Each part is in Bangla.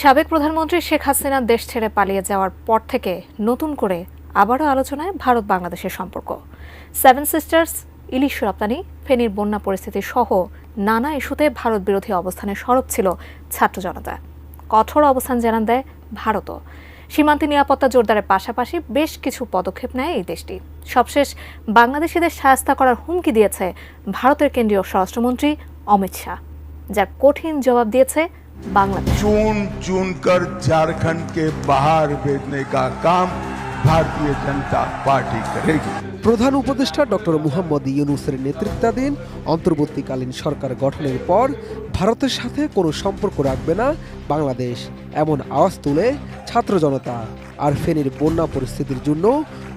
সাবেক প্রধানমন্ত্রী শেখ হাসিনা দেশ ছেড়ে পালিয়ে যাওয়ার পর থেকে নতুন করে আবারও আলোচনায় ভারত বাংলাদেশের সম্পর্ক। সেভেন সিস্টার্স ইলিশ রপ্তানি, ফেনীর বন্যা পরিস্থিতি সহ নানা ইস্যুতে ভারত বিরোধী অবস্থানে সরব ছিল ছাত্র জনতা। কঠোর অবস্থান জানান দেয় ভারতও। সীমান্তে নিরাপত্তা জোরদারের পাশাপাশি বেশ কিছু পদক্ষেপ নেয় এই দেশটি। সবশেষ, বাংলাদেশিদের সাহায্য করার হুমকি দিয়েছে ভারতের কেন্দ্রীয় স্বরাষ্ট্রমন্ত্রী অমিত শাহ, যার কঠিন জবাব দিয়েছে বাংলাদেশ चुन चुन कर झारखंड के बाहर भेजने का काम भारतीय जनता पार्टी करेगी প্রধান উপদেষ্টা ডক্টর মুহাম্মদ ইউনুসের নেতৃত্বাধীন অন্তর্বর্তীকালীন সরকার গঠনের পর ভারতের সাথে কোনো সম্পর্ক রাখবে না বাংলাদেশ এমন আওয়াজ তুলে ছাত্র জনতা আর ফেনীর বন্যা পরিস্থিতির জন্য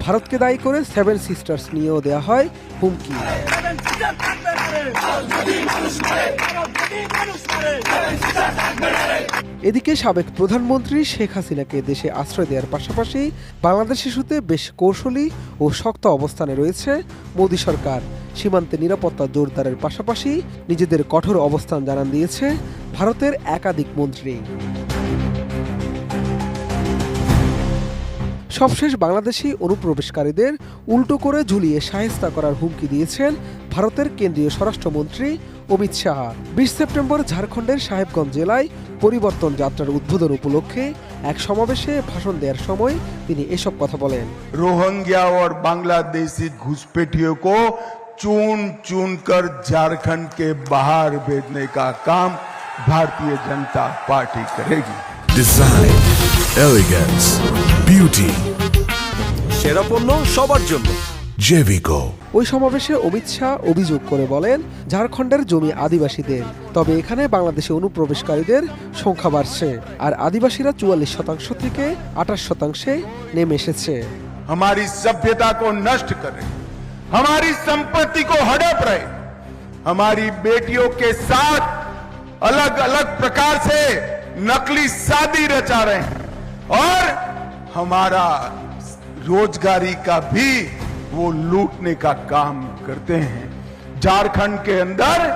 ভারতকে দায়ী করে সেভেন সিস্টার্স নিয়েও দেওয়া হয় হুমকি। এদিকে সাবেক প্রধানমন্ত্রী শেখ হাসিনাকে দেশে আশ্রয় দেওয়ার পাশাপাশি বাংলাদেশ ইস্যুতে বেশ কৌশলী ও শক্ত অবস্থানে রয়েছে মোদী সরকার। সীমান্তে নিরাপত্তা জোরদারের পাশাপাশি নিজেদের কঠোর অবস্থান জানান দিয়েছে ভারতের একাধিক মন্ত্রী। সবশেষ বাংলাদেশি অনুপ্রবেশকারীদের উল্টো করে ঝুলিয়ে সাহেস্তা করার হুমকি দিয়েছেন ভারতের কেন্দ্রীয় স্বরাষ্ট্রমন্ত্রী অমিত শাহ বিশ সেপ্টেম্বর ঝাড়খণ্ডের সাহেবগঞ্জ জেলায় পরিবর্তন যাত্রার উদ্বোধন উপলক্ষে এক সমাবেশে ভাষণ দেওয়ার সময় তিনি এসব কথা বলেন रोहिंग्या और बांग्लादेशी घुसपैठियों को चुन चुन कर झारखंड के बाहर भेजने का काम भारतीय जनता पार्टी करेगी Design, elegance, beauty, সেরা পণ্য সবার জন্য Jevico. ওই সমাবেশে অমিত শাহ অভিযোগ করে বলেন ঝাড়খণ্ডের জমি আদিবাসীদের তবে এখানে বাংলাদেশি অনুপ্রবেশকারীদের সংখ্যা বাড়ছে আর আদিবাসীরা চুয়াল্লিশ শতাংশ থেকে আঠাশ শতাংশে নেমে এসেছে हमारी सभ्यता को नष्ट कर रहे हमारी संपत्ति को हड़प रहे हमारी बेटियों के साथ अलग अलग प्रकार से नकली शादी रचा रहे हैं। और हमारा रोजगारी का भी वो लूटने का काम करते हैं। झारखंड के अंदर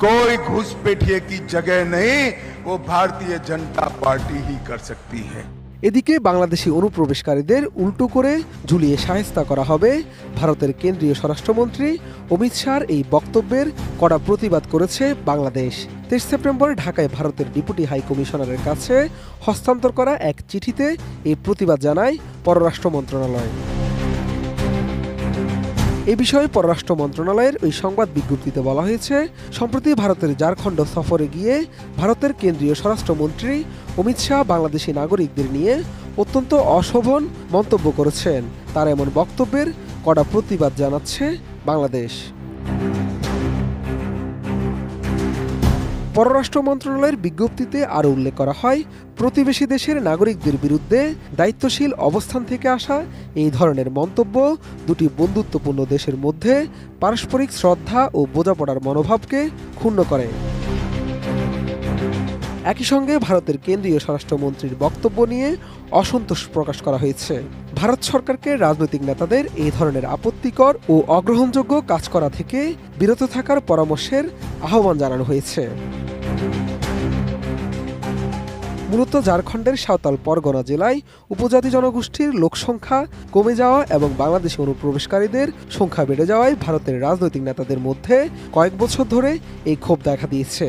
कोई घुसपैठिए की जगह नहीं, वो भारतीय जनता पार्टी ही कर सकती है। এদিকে বাংলাদেশি অনুপ্রবেশকারীদের উল্টো করে ঝুলিয়ে সাহেস্তা করা হবে ভারতের কেন্দ্রীয় স্বরাষ্ট্রমন্ত্রী অমিত শাহর এই বক্তব্যের কড়া প্রতিবাদ করেছে বাংলাদেশ। তেইশ সেপ্টেম্বর ঢাকায় ভারতের ডেপুটি হাই কমিশনারের কাছে হস্তান্তর করা এক চিঠিতে এই প্রতিবাদ জানায় পররাষ্ট্র মন্ত্রণালয়। এ বিষয়ে পররাষ্ট্র মন্ত্রণালয়ের ওই সংবাদ বিজ্ঞপ্তিতে বলা হয়েছে, সম্প্রতি ভারতের ঝাড়খণ্ড সফরে গিয়ে ভারতের কেন্দ্রীয় স্বরাষ্ট্রমন্ত্রী অমিত শাহ বাংলাদেশি নাগরিকদের নিয়ে অত্যন্ত অশোভন মন্তব্য করেছেন। তার এমন বক্তব্যের কড়া প্রতিবাদ জানাচ্ছে বাংলাদেশ। পররাষ্ট্র মন্ত্রণালয়ের বিজ্ঞপ্তিতে আরও উল্লেখ করা হয়, প্রতিবেশী দেশের নাগরিকদের বিরুদ্ধে দায়িত্বশীল অবস্থান থেকে আসা এই ধরনের মন্তব্য দুটি বন্ধুত্বপূর্ণ দেশের মধ্যে পারস্পরিক শ্রদ্ধা ও বোঝাপড়ার মনোভাবকে ক্ষুণ্ণ করে। একই সঙ্গে ভারতের কেন্দ্রীয় স্বরাষ্ট্রমন্ত্রীর বক্তব্য নিয়ে অসন্তোষ প্রকাশ করা হয়েছে। ভারত সরকারকে রাজনৈতিক নেতাদের এই ধরনের আপত্তিকর ও অগ্রহণযোগ্য কাজ করা থেকে বিরত থাকার পরামর্শের আহ্বান জানানো হয়েছে। মূলত ঝাড়খণ্ডের সাঁওতাল পরগনা জেলায় উপজাতি জনগোষ্ঠীর লোকসংখ্যা কমে যাওয়া এবং বাংলাদেশে অনুপ্রবেশকারীদের সংখ্যা বেড়ে যাওয়ায় ভারতের রাজনৈতিক নেতাদের মধ্যে কয়েক বছর ধরে এই ক্ষোভ দেখা দিয়েছে।